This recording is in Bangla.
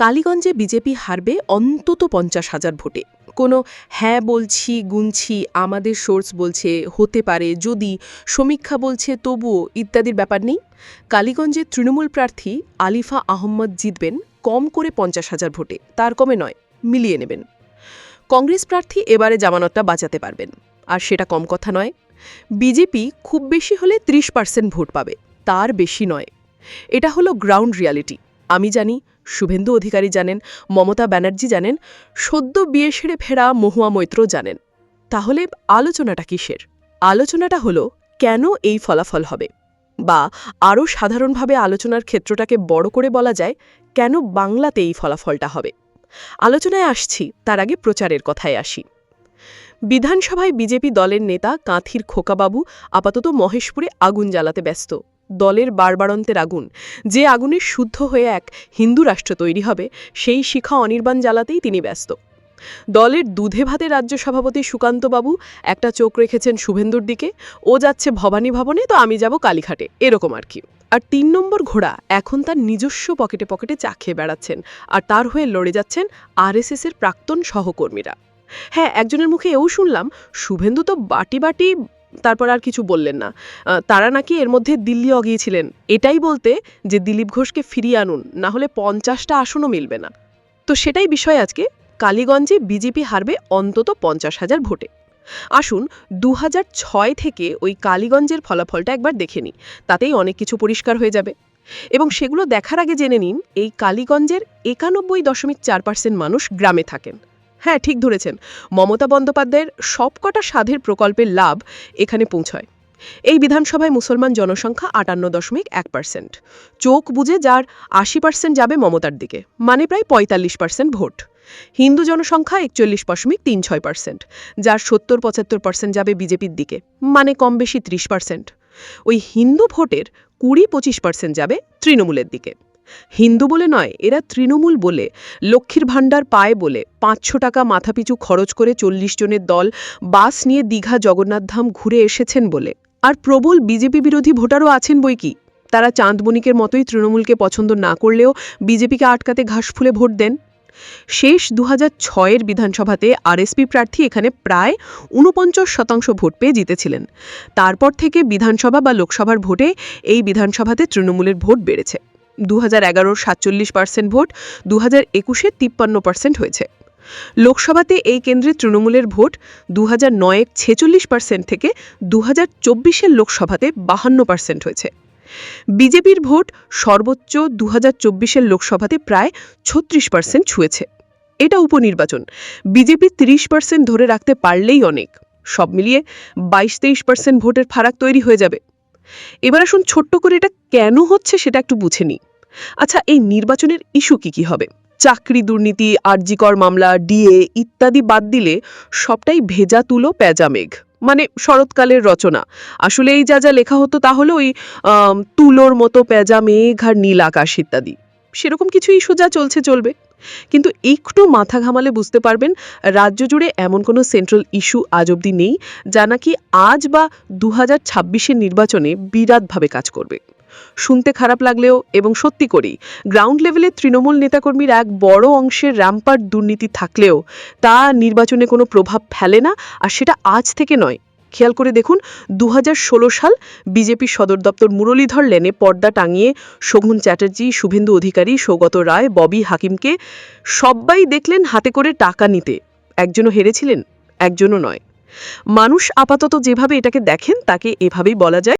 কালীগঞ্জে বিজেপি হারবে অন্তত পঞ্চাশ হাজার ভোটে। কোনো হ্যাঁ বলছি, গুনছি, আমাদের সোর্স বলছে, হতে পারে, যদি সমীক্ষা বলছে, তবুও ইত্যাদির ব্যাপার নেই। কালীগঞ্জে তৃণমূল প্রার্থী আলিফা আহম্মদ জিতবেন কম করে পঞ্চাশ হাজার ভোটে, তার কমে নয়, মিলিয়ে নেবেন। কংগ্রেস প্রার্থী এবারে জামানতটা বাঁচাতে পারবেন, আর সেটা কম কথা নয়। বিজেপি খুব বেশি হলে ত্রিশ পার্সেন্ট ভোট পাবে, তার বেশি নয়। এটা হলো গ্রাউন্ড রিয়ালিটি, আমি জানি শুভেন্দু অধিকারী জানেন, মমতা ব্যানার্জি জানেন, সদ্য বিয়ে সেরে ফেরা মহুয়া মৈত্র জানেন। তাহলে আলোচনাটা কিসের? আলোচনাটা হলো, কেন এই ফলাফল হবে? বা আরও সাধারণভাবে আলোচনার ক্ষেত্রটাকে বড় করে বলা যায়, কেন বাংলাতে এই ফলাফলটা হবে? আলোচনায় আসছি, তার আগে প্রচারের কথায় আসি। বিধানসভায় বিজেপি দলের নেতা কাঁথির খোকাবাবু আপাতত মহেশপুরে আগুন জ্বালাতে ব্যস্ত। দলের বারবারন্তের আগুন যে আগুনে শুদ্ধ হয়ে এক হিন্দু রাষ্ট্র তৈরি হবে, সেই শিখা অনির্বাণ জ্বালাতেই তিনি ব্যস্ত। দলের দুধে ভাতে রাজ্য সভাপতি সুকান্তবাবু একটা চোখ রেখেছেন শুভেন্দুর দিকে, ও যাচ্ছে ভবানী ভবনে, তো আমি যাব কালীঘাটে, এরকম আর কি। আর তিন নম্বর ঘোড়া এখন তার নিজস্ব পকেটে পকেটে চা খেয়ে বেড়াচ্ছেন, আর তার হয়ে লড়ে যাচ্ছেন আরএসএসের প্রাক্তন সহকর্মীরা। হ্যাঁ একজনের মুখে এও শুনলাম, শুভেন্দু তো বাটি বাটি তারপর আর কিছু বললেন না। তারা নাকি এর মধ্যে দিল্লি অগিয়েছিলেন এটাই বলতে যে দিলীপ ঘোষকে ফিরিয়ে আনুন, না হলে পঞ্চাশটা আসনও মিলবে না। তো সেটাই বিষয় আজকে। কালীগঞ্জে বিজেপি হারবে অন্তত পঞ্চাশ হাজার ভোটে। আসুন দু থেকে ওই কালীগঞ্জের ফলাফলটা একবার দেখে নিই। তাতেই অনেক কিছু পরিষ্কার হয়ে যাবে। এবং সেগুলো দেখার আগে জেনে নিন, এই কালীগঞ্জের একানব্বই দশমিক চার পার্সেন্ট মানুষ গ্রামে থাকেন। হ্যাঁ ঠিক ধরেছেন। মমতা বন্দ্যোপাধ্যায়ের সবকটা সাধের প্রকল্পের লাভ এখানে পৌঁছয়। এই বিধানসভায় মুসলমান জনসংখ্যা আটান্ন দশমিক এক পার্সেন্ট। চোখ বুঝে যার আশি পার্সেন্ট যাবে মমতার দিকে মানে প্রায় পঁয়তাল্লিশ পার্সেন্ট ভোট। হিন্দু জনসংখ্যা একচল্লিশ দশমিক তিন ছয় পার্সেন্ট, যার সত্তর পঁচাত্তর পার্সেন্ট যাবে বিজেপির দিকে মানে কম বেশি ত্রিশ পার্সেন্ট। ওই হিন্দু ভোটের কুড়ি পঁচিশ পার্সেন্ট যাবে তৃণমূলের দিকে। হিন্দু বলে নয়, এরা তৃণমূল বলে, লক্ষ্মীর ভাণ্ডার পায় বলে। পাঁচশো টাকা মাথাপিছু খরচ করে চল্লিশ জনের দল বাস নিয়ে দীঘা জগন্নাথধাম ঘুরে এসেছেন বলে। আর প্রবল বিজেপি বিরোধী ভোটারও আছেন বই কি? তারা চাঁদবণিকের মতোই তৃণমূলকে পছন্দ না করলেও বিজেপিকে আটকাতে ঘাস ফুলে ভোট দেন। শেষ দু হাজার ছয়ের বিধানসভাতে আরএসপি প্রার্থী এখানে প্রায় ঊনপঞ্চাশ শতাংশ ভোট পেয়ে জিতেছিলেন। তারপর থেকে বিধানসভা বা লোকসভার ভোটে এই বিধানসভাতে তৃণমূলের ভোট বেড়েছে। দু হাজার এগারোর সাতচল্লিশ পার্সেন্ট ভোট দু হাজার একুশে তিপ্পান্ন পার্সেন্ট হয়েছে। লোকসভাতে এই কেন্দ্রে তৃণমূলের ভোট দু হাজার নয়ের ছেচল্লিশ পার্সেন্ট থেকে দু হাজার চব্বিশের লোকসভাতে বাহান্ন পার্সেন্ট হয়েছে। বিজেপির ভোট সর্বোচ্চ দু হাজার চব্বিশের লোকসভাতে প্রায় ছত্রিশ পার্সেন্ট ছুঁয়েছে। এটা উপনির্বাচন। বিজেপি তিরিশ পার্সেন্ট ধরে রাখতে পারলেই অনেক। সব মিলিয়ে বাইশ তেইশ পার্সেন্ট ভোটের ফারাক তৈরি হয়ে যাবে। এবার আসুন ছোট্ট করে এটা কেন হচ্ছে সেটা একটু বুঝে নিই। আচ্ছা এই নির্বাচনের ইস্যু কি কি হবে? চাকরি দুর্নীতি, আরজিকর মামলা, ডিএ ইত্যাদি বাদ দিলে সবটাই ভেজা তুলো প্যাজা মেঘ। মানে শরৎকালের রচনা। আসলে এই যা যা লেখা হতো তাহলে ওই তুলোর মতো প্যাজা মেঘ আর নীল আকাশ ইত্যাদি। সেরকম কিছু ইস্যু যা চলছে, চলবে। কিন্তু একটু মাথা ঘামালে বুঝতে পারবেন, রাজ্য জুড়ে এমন কোনো সেন্ট্রাল ইস্যু আজ অবধি নেই, যা নাকি আজ বা দু হাজার নির্বাচনে বিরাটভাবে কাজ করবে। শুনতে খারাপ লাগলেও এবং সত্যি করেই গ্রাউন্ড লেভেলে তৃণমূল নেতাকর্মীর এক বড় অংশের র্যাম্পার দুর্নীতি থাকলেও তা নির্বাচনে কোনো প্রভাব ফেলে না, আর সেটা আজ থেকে নয়। খেয়াল করে দেখুন দু হাজার ষোলো সাল বিজেপি সদর দপ্তর মুরলীধর লেনে পর্দা টাঙিয়ে শোভন চ্যাটার্জি, শুভেন্দু অধিকারী, সৌগত রায়, ববি হাকিমকে সবাই দেখলেন হাতে করে টাকা নিতে। একজনও হেরেছিলেন, একজনও নয়। মানুষ আপাতত যেভাবে এটাকে দেখেন, তাকে এভাবেই বলা যায়